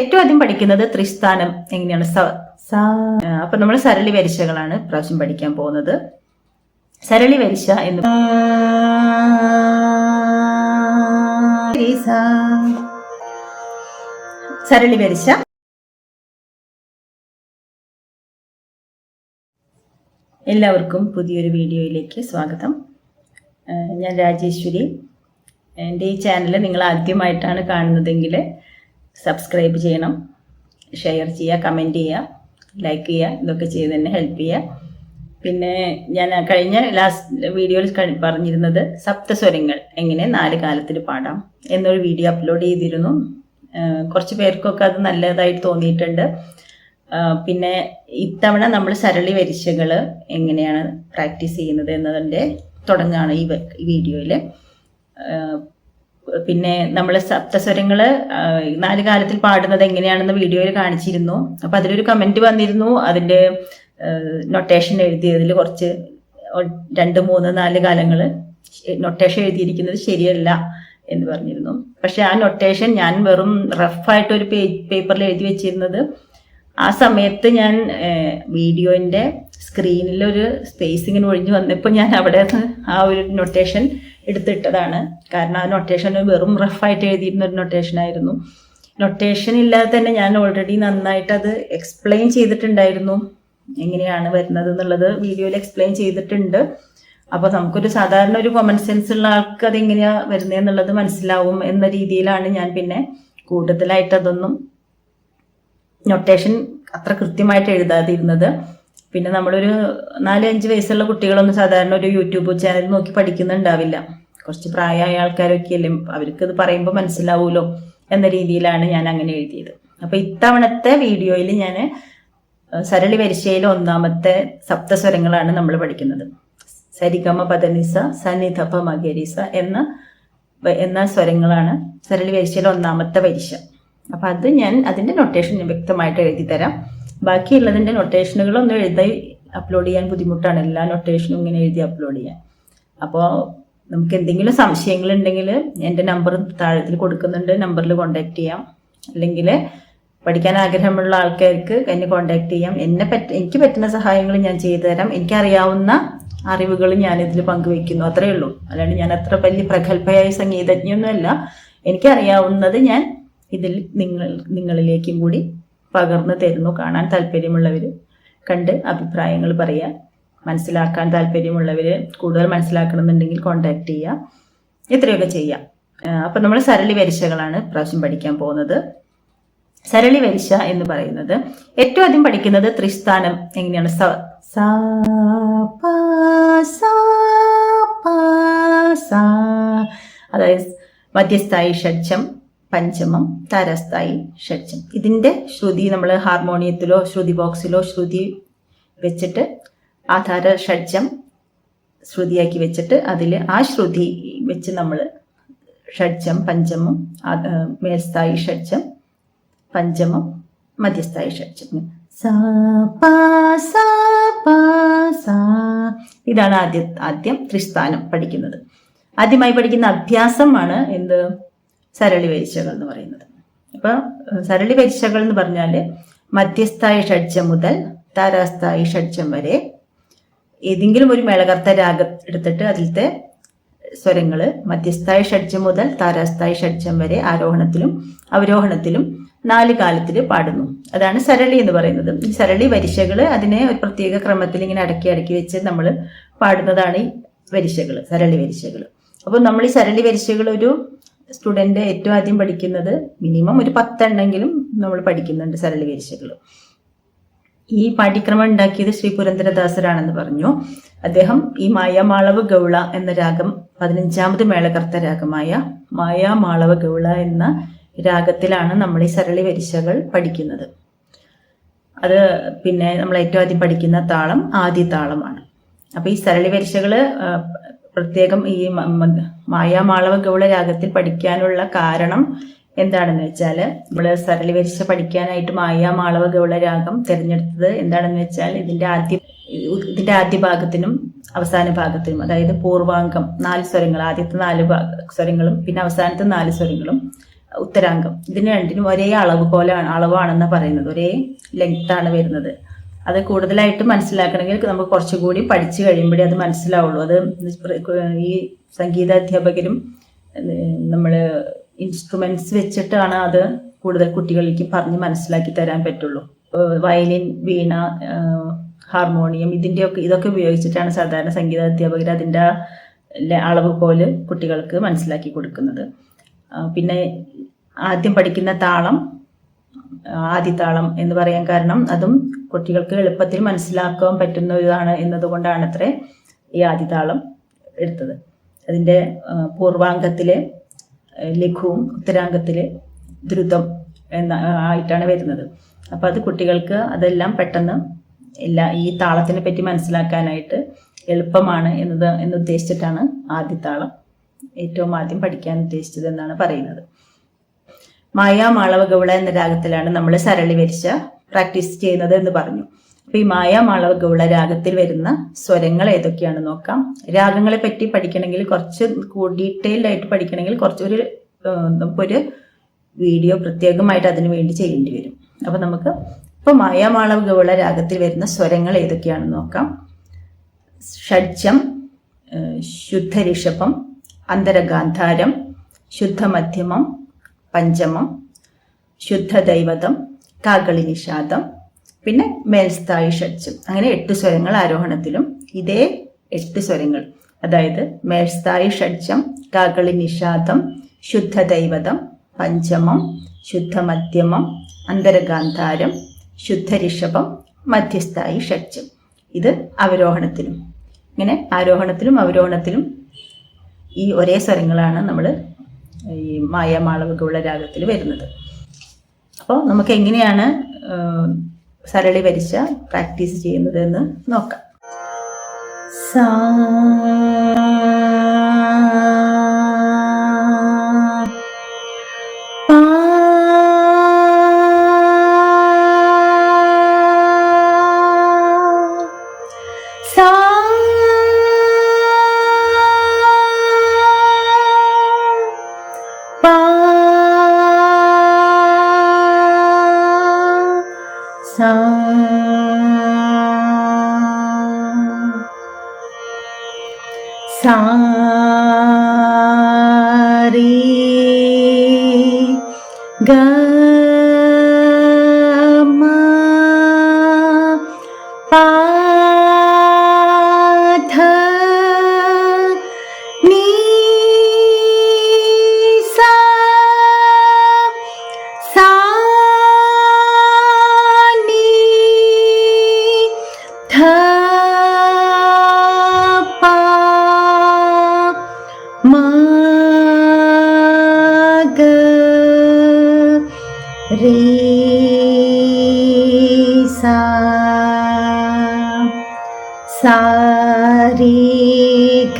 ഏറ്റവും ആദ്യം പഠിക്കുന്നത് ത്രിസ്ഥാനം എങ്ങനെയാണ്? സ അപ്പൊ നമ്മൾ സരളി വരിശകളാണ് പ്രാവശ്യം പഠിക്കാൻ പോകുന്നത്. സരളി വരിശ എന്ന് സരളി വരിശ. എല്ലാവർക്കും പുതിയൊരു വീഡിയോയിലേക്ക് സ്വാഗതം. ഞാൻ രാജേശ്വരി. എന്റെ ഈ ചാനൽ നിങ്ങൾ ആദ്യമായിട്ടാണ് കാണുന്നതെങ്കിൽ സബ്സ്ക്രൈബ് ചെയ്യണം ഷെയർ ചെയ്യുക കമന്റ് ചെയ്യുക ലൈക്ക് ചെയ്യുക ഇതൊക്കെ ചെയ്ത് തന്നെ ഹെൽപ്പ് ചെയ്യുക. പിന്നെ ഞാൻ കഴിഞ്ഞ ലാസ്റ്റ് വീഡിയോയിൽ പറഞ്ഞിരുന്നത് സപ്തസ്വരങ്ങൾ എങ്ങനെ നാല് കാലത്തിൽ പാടാം എന്നൊരു വീഡിയോ അപ്ലോഡ് ചെയ്തിരുന്നു. കുറച്ച് പേർക്കൊക്കെ അത് നല്ലതായിട്ട് തോന്നിയിട്ടുണ്ട്. പിന്നെ ഇത്തവണ നമ്മൾ സരളി വരിശകൾ എങ്ങനെയാണ് പ്രാക്ടീസ് ചെയ്യുന്നത് എന്നതിന്റെ തുടങ്ങാണ് ഈ വീഡിയോയിൽ പിന്നെ നമ്മൾ സപ്തസ്വരങ്ങൾ നാല് കാലത്തിൽ പാടുന്നത് എങ്ങനെയാണെന്ന് വീഡിയോയിൽ കാണിച്ചിരുന്നു. അപ്പം അതിലൊരു കമന്റ് വന്നിരുന്നു. അതിന്റെ നൊട്ടേഷൻ എഴുതിയതിൽ കുറച്ച് രണ്ട് മൂന്ന് നാല് കാലങ്ങൾ നൊട്ടേഷൻ എഴുതിയിരിക്കുന്നത് ശരിയല്ല എന്ന് പറഞ്ഞിരുന്നു. പക്ഷെ ആ നൊട്ടേഷൻ ഞാൻ വെറും റഫായിട്ട് ഒരു പേപ്പറിൽ എഴുതി വെച്ചിരുന്നത്. ആ സമയത്ത് ഞാൻ വീഡിയോന്റെ സ്ക്രീനിൽ ഒരു സ്പേസ് ഇങ്ങനെ ഒഴിഞ്ഞു വന്നപ്പോൾ ഞാൻ അവിടെ ആ ഒരു നൊട്ടേഷൻ എടുത്തിട്ടതാണ്. കാരണം ആ നൊട്ടേഷൻ വെറും റഫായിട്ട് എഴുതിയിരുന്ന ഒരു നൊട്ടേഷൻ ആയിരുന്നു. നൊട്ടേഷൻ ഇല്ലാതെ തന്നെ ഞാൻ ഓൾറെഡി നന്നായിട്ട് അത് എക്സ്പ്ലെയിൻ ചെയ്തിട്ടുണ്ടായിരുന്നു. എങ്ങനെയാണ് വരുന്നത് എന്നുള്ളത് വീഡിയോയിൽ എക്സ്പ്ലെയിൻ ചെയ്തിട്ടുണ്ട്. അപ്പോൾ നമുക്കൊരു സാധാരണ ഒരു കോമൺ സെൻസ് ഉള്ള ആൾക്ക് അത് അതെങ്ങനെയാ വരുന്നതെന്നുള്ളത് മനസ്സിലാവും എന്ന രീതിയിലാണ് ഞാൻ പിന്നെ കൂടുതലായിട്ട് അതൊന്നും നൊട്ടേഷൻ അത്ര കൃത്യമായിട്ട് എഴുതാതിരുന്നത്. പിന്നെ നമ്മളൊരു നാല് അഞ്ച് വയസ്സുള്ള കുട്ടികളൊന്നും സാധാരണ ഒരു യൂട്യൂബ് ചാനൽ നോക്കി പഠിക്കുന്നുണ്ടാവില്ല. കുറച്ച് പ്രായമായ ആൾക്കാരൊക്കെ അല്ലേ? അവർക്ക് ഇത് പറയുമ്പോൾ മനസ്സിലാവൂലോ എന്ന രീതിയിലാണ് ഞാൻ അങ്ങനെ എഴുതിയത്. അപ്പോൾ ഇത്തവണത്തെ വീഡിയോയിൽ ഞാൻ സരളി വരിശയിലെ ഒന്നാമത്തെ സപ്തസ്വരങ്ങളാണ് നമ്മൾ പഠിക്കുന്നത്. സരിഗമ പദനിസ സനിധപ മകരിസ എന്ന എന്ന സ്വരങ്ങളാണ് സരളി വരിശയിലെ ഒന്നാമത്തെ വരിശ. അപ്പം അത് ഞാൻ അതിന്റെ നൊട്ടേഷൻ വ്യക്തമായിട്ട് എഴുതി തരാം ബാക്കിയുള്ളതിന്റെ നൊട്ടേഷനുകളൊന്നും എഴുതി അപ്ലോഡ് ചെയ്യാൻ ബുദ്ധിമുട്ടാണ്. എല്ലാ നൊട്ടേഷനും ഇങ്ങനെ എഴുതി അപ്ലോഡ് ചെയ്യാൻ. അപ്പോൾ നമുക്ക് എന്തെങ്കിലും സംശയങ്ങളുണ്ടെങ്കിൽ എന്റെ നമ്പർ താഴത്തിൽ കൊടുക്കുന്നുണ്ട്. നമ്പറിൽ കോൺടാക്ട് ചെയ്യാം. അല്ലെങ്കിൽ പഠിക്കാൻ ആഗ്രഹമുള്ള ആൾക്കാർക്ക് എന്നെ കോൺടാക്ട് ചെയ്യാം. എന്നെ പറ്റ എനിക്ക് പറ്റുന്ന സഹായങ്ങൾ ഞാൻ ചെയ്തു തരാം. എനിക്കറിയാവുന്ന അറിവുകൾ ഞാൻ ഇതിൽ പങ്കുവെക്കുന്നു അത്രയേ ഉള്ളൂ. അല്ലാണ്ട് ഞാൻ അത്ര വലിയ പ്രഗത്ഭയായ സംഗീതജ്ഞയൊന്നുമല്ല. എനിക്കറിയാവുന്നത് ഞാൻ ഇതിൽ നിങ്ങൾ നിങ്ങളിലേക്കും കൂടി പകർന്നു തരുന്നു കാണാൻ താല്പര്യമുള്ളവർ കണ്ട് അഭിപ്രായങ്ങൾ പറയുക മനസ്സിലാക്കാൻ താല്പര്യമുള്ളവർ കൂടുതൽ മനസ്സിലാക്കണമെന്നുണ്ടെങ്കിൽ കോണ്ടാക്ട് ചെയ്യുക ഇത്രയൊക്കെ ചെയ്യാം. അപ്പം നമ്മൾ സരളി വരിശകളാണ് പ്രാവശ്യം പഠിക്കാൻ പോകുന്നത്. സരളി വരിശ എന്ന് പറയുന്നത് ഏറ്റവും ആദ്യം പഠിക്കുന്നത് ത്രിസ്ഥാനം എങ്ങനെയാണ്? സ സ. അതായത് മധ്യസ്ഥായി ഷഡ്ജം പഞ്ചമം താരസ്ഥായി ഷഡ്ജം. ഇതിന്റെ ശ്രുതി നമ്മൾ ഹാർമോണിയത്തിലോ ശ്രുതി ബോക്സിലോ ശ്രുതി വെച്ചിട്ട് ആധാര ഷഡ്ജം ശ്രുതിയാക്കി വെച്ചിട്ട് അതിൽ ആ ശ്രുതി വെച്ച് നമ്മൾ ഷഡ്ജം പഞ്ചമം മേൽസ്ഥായി ഷഡ്ജം പഞ്ചമം മധ്യസ്ഥായി ഷഡ്ജം. ഇതാണ് ആദ്യ ആദ്യം ത്രിസ്ഥാനം പഠിക്കുന്നത്. ആദ്യമായി പഠിക്കുന്ന അഭ്യാസമാണ് എന്ത്? സരളി വരിശകൾ എന്ന് പറയുന്നത്. അപ്പൊ സരളി വരിശകൾ എന്ന് പറഞ്ഞാൽ മധ്യസ്ഥായി ഷഡ്ജം മുതൽ താരാസ്ഥായി ഷഡ്ജം വരെ ഏതെങ്കിലും ഒരു മേളകർത്ത രാഗം എടുത്തിട്ട് അതിലത്തെ സ്വരങ്ങൾ മധ്യസ്ഥായി ഷഡ്ജം മുതൽ താരാസ്ഥായി ഷഡ്ജം വരെ ആരോഹണത്തിലും അവരോഹണത്തിലും നാല് കാലത്തിൽ പാടുന്നു. അതാണ് സരളി എന്ന് പറയുന്നത്. ഈ സരളി വരിശകൾ അതിനെ ഒരു പ്രത്യേക ക്രമത്തിൽ ഇങ്ങനെ അടക്കി അടക്കി വെച്ച് നമ്മൾ പാടുന്നതാണ് ഈ വരിശകൾ സരളി വരിശകൾ അപ്പോൾ നമ്മൾ ഈ സരളി വരിശകൾ ഒരു സ്റ്റുഡന്റ് ഏറ്റവും ആദ്യം പഠിക്കുന്നത് മിനിമം ഒരു പത്തെണ്ണെങ്കിലും നമ്മൾ പഠിക്കുന്നുണ്ട് സരളി വരിശകൾ ഈ പാഠ്യക്രമം ഉണ്ടാക്കിയത് ശ്രീ പുരന്ദരദാസരാണെന്ന് പറഞ്ഞു. അദ്ദേഹം ഈ മായാമാളവ് ഗൗള എന്ന രാഗം പതിനഞ്ചാമത് മേളകർത്ത രാഗമായ മായാമാളവ ഗൗള എന്ന രാഗത്തിലാണ് നമ്മൾ ഈ സരളി വരിശകൾ പഠിക്കുന്നത്. അത് പിന്നെ നമ്മൾ ഏറ്റവും ആദ്യം പഠിക്കുന്ന താളം ആദ്യ താളമാണ്. അപ്പൊ ഈ സരളി വരിശകൾ പ്രത്യേകം ഈ മായാമാളവ ഗൗള രാഗത്തിൽ പഠിക്കാനുള്ള കാരണം എന്താണെന്ന് വെച്ചാൽ നമ്മൾ സരളി വരിശ പഠിക്കാനായിട്ട് മായാമാളവ ഗൗള രാഗം തിരഞ്ഞെടുത്തത് എന്താണെന്ന് വെച്ചാൽ ഇതിന്റെ ആദ്യ ഇതിന്റെ ആദ്യ ഭാഗത്തിനും അവസാന ഭാഗത്തിനും അതായത് പൂർവാംഗം നാല് സ്വരങ്ങൾ ആദ്യത്തെ നാല് സ്വരങ്ങളും പിന്നെ അവസാനത്തെ നാല് സ്വരങ്ങളും ഉത്തരാംഗം. ഇതിന് രണ്ടിനും ഒരേ അളവ് പോലെയാണ് അളവാണെന്ന് പറയുന്നത്. ഒരേ ലെങ്ത് ആണ് വരുന്നത്. അത് കൂടുതലായിട്ട് മനസ്സിലാക്കണമെങ്കിൽ നമുക്ക് കുറച്ചുകൂടി പഠിച്ചു കഴിയുമ്പോഴേ അത് മനസ്സിലാവുള്ളൂ. അത് ഈ സംഗീത അധ്യാപകരും നമ്മൾ ഇൻസ്ട്രുമെന്റ്സ് വെച്ചിട്ടാണ് അത് കൂടുതൽ കുട്ടികളിലേക്ക് പറഞ്ഞ് മനസ്സിലാക്കി തരാൻ പറ്റുള്ളൂ. വയലിൻ വീണ ഹാർമോണിയം ഇതിന്റെയൊക്കെ ഇതൊക്കെ ഉപയോഗിച്ചിട്ടാണ് സാധാരണ സംഗീത അധ്യാപകർ അതിന്റെ അളവ് പോലെ കുട്ടികൾക്ക് മനസ്സിലാക്കി കൊടുക്കുന്നത്. പിന്നെ ആദ്യം പഠിക്കുന്ന താളം ആദിതാളം എന്ന് പറയാൻ കാരണം അതും കുട്ടികൾക്ക് എളുപ്പത്തിൽ മനസ്സിലാക്കാൻ പറ്റുന്ന ഇതാണ് എന്നതുകൊണ്ടാണ് അത്രേ ഈ ആദിത്താളം എടുത്തത്. അതിന്റെ പൂർവാംഗത്തിലെ ലഘുവും ഉത്തരാംഗത്തിലെ ദ്രുതം എന്ന ആയിട്ടാണ് വരുന്നത്. അപ്പം അത് കുട്ടികൾക്ക് അതെല്ലാം പെട്ടെന്ന് എല്ലാ ഈ താളത്തിനെ പറ്റി മനസ്സിലാക്കാനായിട്ട് എളുപ്പമാണ് എന്നത് എന്നുദ്ദേശിച്ചിട്ടാണ് ആദ്യത്താളം ഏറ്റവും ആദ്യം പഠിക്കാൻ ഉദ്ദേശിച്ചത് എന്നാണ് പറയുന്നത്. മായ മാളവ ഗൗള എന്ന രാഗത്തിലാണ് നമ്മൾ സരളി വരിച്ച പ്രാക്ടീസ് ചെയ്യുന്നത് എന്ന് പറഞ്ഞു. അപ്പൊ ഈ മായ മാളവ ഗൗള രാഗത്തിൽ വരുന്ന സ്വരങ്ങൾ ഏതൊക്കെയാണ് നോക്കാം. രാഗങ്ങളെ പറ്റി പഠിക്കണമെങ്കിൽ കുറച്ച് ഡീറ്റെയിൽഡ് ആയിട്ട് പഠിക്കണമെങ്കിൽ കുറച്ചൊരു നമുക്കൊരു വീഡിയോ പ്രത്യേകമായിട്ട് അതിനു വേണ്ടി ചെയ്യേണ്ടി വരും. അപ്പൊ നമുക്ക് ഇപ്പൊ മായാമാളവ ഗൗള രാഗത്തിൽ വരുന്ന സ്വരങ്ങൾ ഏതൊക്കെയാണെന്ന് നോക്കാം. ഷഡ്ജം ശുദ്ധ ഋഷഭം അന്തരഗാന്ധാരം ശുദ്ധമധ്യമം പഞ്ചമം ശുദ്ധദൈവതം കാകളി നിഷാദം പിന്നെ മേൽസ്ഥായി ഷഡ്ജം അങ്ങനെ എട്ട് സ്വരങ്ങൾ ആരോഹണത്തിലും ഇതേ എട്ട് സ്വരങ്ങൾ. അതായത് മേൽസ്ഥായി ഷഡ്ജം കാകളി നിഷാദം ശുദ്ധദൈവതം പഞ്ചമം ശുദ്ധമധ്യമം അന്തരഗാന്ധാരം ശുദ്ധരിഷഭം മധ്യസ്ഥായി ഷഡ്ജം ഇത് അവരോഹണത്തിലും. ഇങ്ങനെ ആരോഹണത്തിലും അവരോഹണത്തിലും ഈ ഒരേ സ്വരങ്ങളാണ് നമ്മൾ ഈ മായമാളവുകളുള്ള രാഗത്തിൽ വരുന്നത്. അപ്പോൾ നമുക്ക് എങ്ങനെയാണ് സരളി വരിച്ച പ്രാക്ടീസ് ചെയ്യുന്നത് എന്ന് നോക്കാം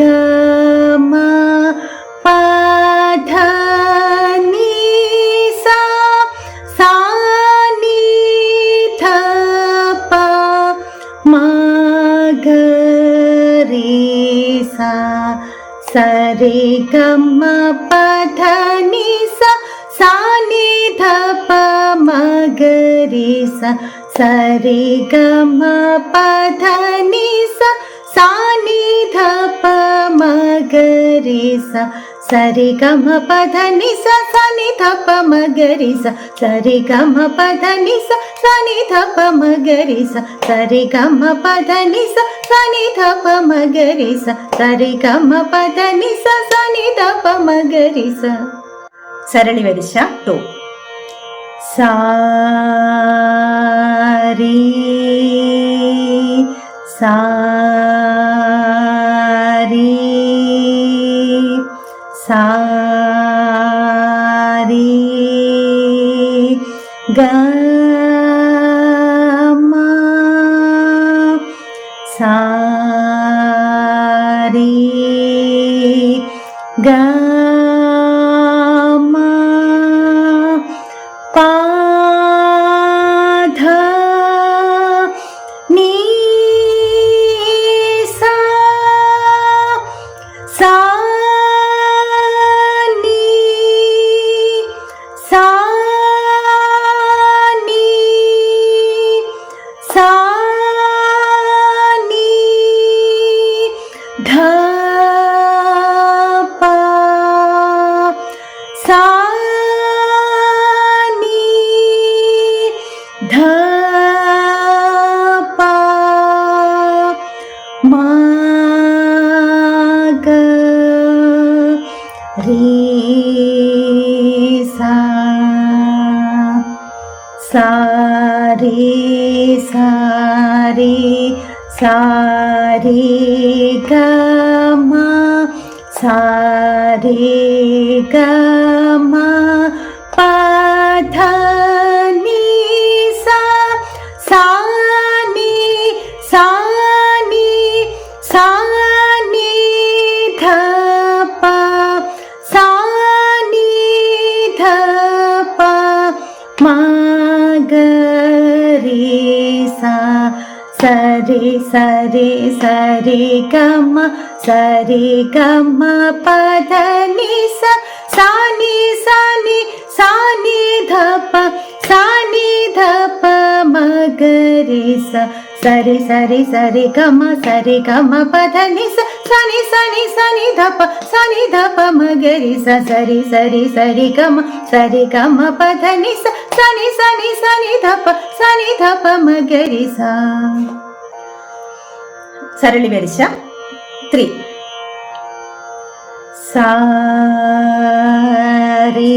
सारिकमा सा सनि थ परि सरि क पधनि सा सनि मगरि सा సరి గమ పధని సాని ధప మగరి స సరి గమ పధని సని ధప మగరి సరి గమ పధని సని ధప మగరి సరి గమ పధని సని ధప మగరి సరి గమ పధని సని ధప మగరి సరళి వెరిస టూ సా ी सा गा सा नी ध पा मा ग रे सा सा रे सा रे सा रे ग मा सा रे ग సరే సరే సరే గమ సరే గమ పదని సాని సాని సాని ధప సాని ధప మగరి స. సరి సరి సరి గమ సరి గమ పదని సని సని సని ధప సని ధప మగరి సరి సరి సరి గమ సరి గమ పదని సని సని సని ధప సని ధప మగరి సరళి వెరిస. త్రి. సారీ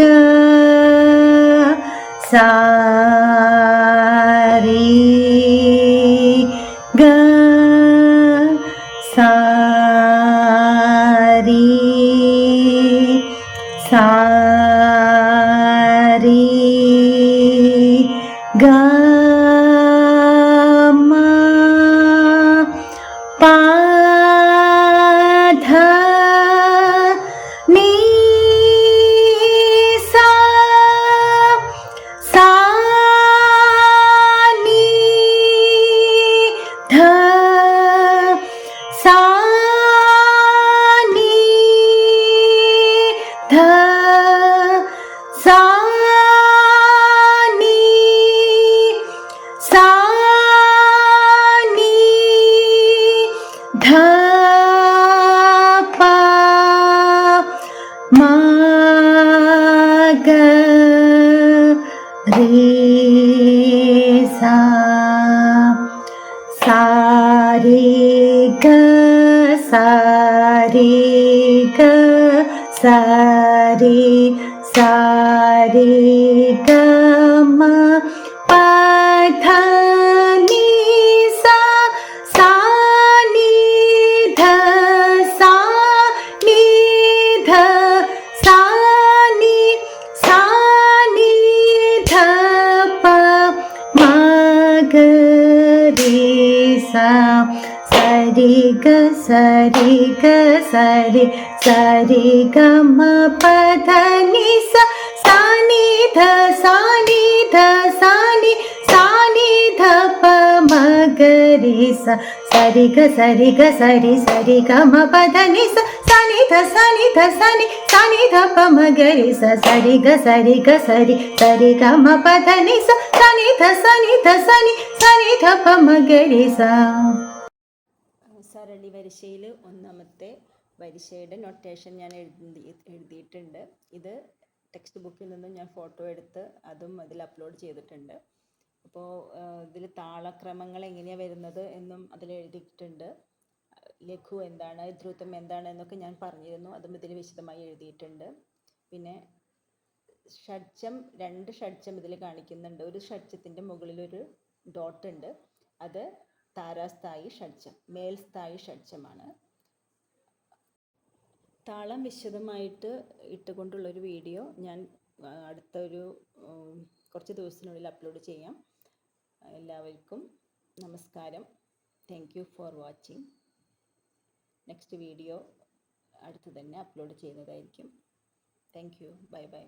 గా ga സാരി സാരി ഗമ సరి గ సరి సరి గ మ పద ని స సాని ధ సాని ధ సాని సాని ధ ప మ గ రి స సరి గ సరి గ సరి సరి గ మ పద ని స సాని ధ సాని ధ సాని సాని ధ ప మ గ రి స సరి గ సరి గ సరి సరి గ మ పద ని స సాని ధ సాని ధ సాని సాని ధ ప మ గ రి స. സരളി വരിശയിൽ ഒന്നാമത്തെ വരിശയുടെ നൊട്ടേഷൻ ഞാൻ എഴുതി എഴുതിയിട്ടുണ്ട്. ഇത് ടെക്സ്റ്റ് ബുക്കിൽ നിന്നും ഞാൻ ഫോട്ടോ എടുത്ത് അതും അതിൽ അപ്ലോഡ് ചെയ്തിട്ടുണ്ട്. അപ്പോൾ ഇതിൽ താളക്രമങ്ങൾ എങ്ങനെയാണ് വരുന്നത് എന്നും അതിൽ എഴുതിയിട്ടുണ്ട്. ലഘു എന്താണ് ധ്രുതം എന്താണ് എന്നൊക്കെ ഞാൻ പറഞ്ഞിരുന്നു. അതും ഇതിൽ വിശദമായി എഴുതിയിട്ടുണ്ട്. പിന്നെ ഷഡ്ജം രണ്ട് ഷഡ്ജം ഇതിൽ കാണിക്കുന്നുണ്ട്. ഒരു ഷഡ്ജത്തിന്റെ മുകളിലൊരു ഡോട്ട് ഉണ്ട് അത് താരാസ്ഥായി ഷഡ്ജം മേൽസ്ഥായി ഷഡ്ജമാണ്. താളം വിശദമായിട്ട് ഇട്ടുകൊണ്ടുള്ളൊരു വീഡിയോ ഞാൻ അടുത്തൊരു കുറച്ച് ദിവസത്തിനുള്ളിൽ അപ്ലോഡ് ചെയ്യാം. എല്ലാവർക്കും നമസ്കാരം. Thank you for watching next video അടുത്ത് തന്നെ അപ്ലോഡ് ചെയ്യുന്നതായിരിക്കും. Thank you bye bye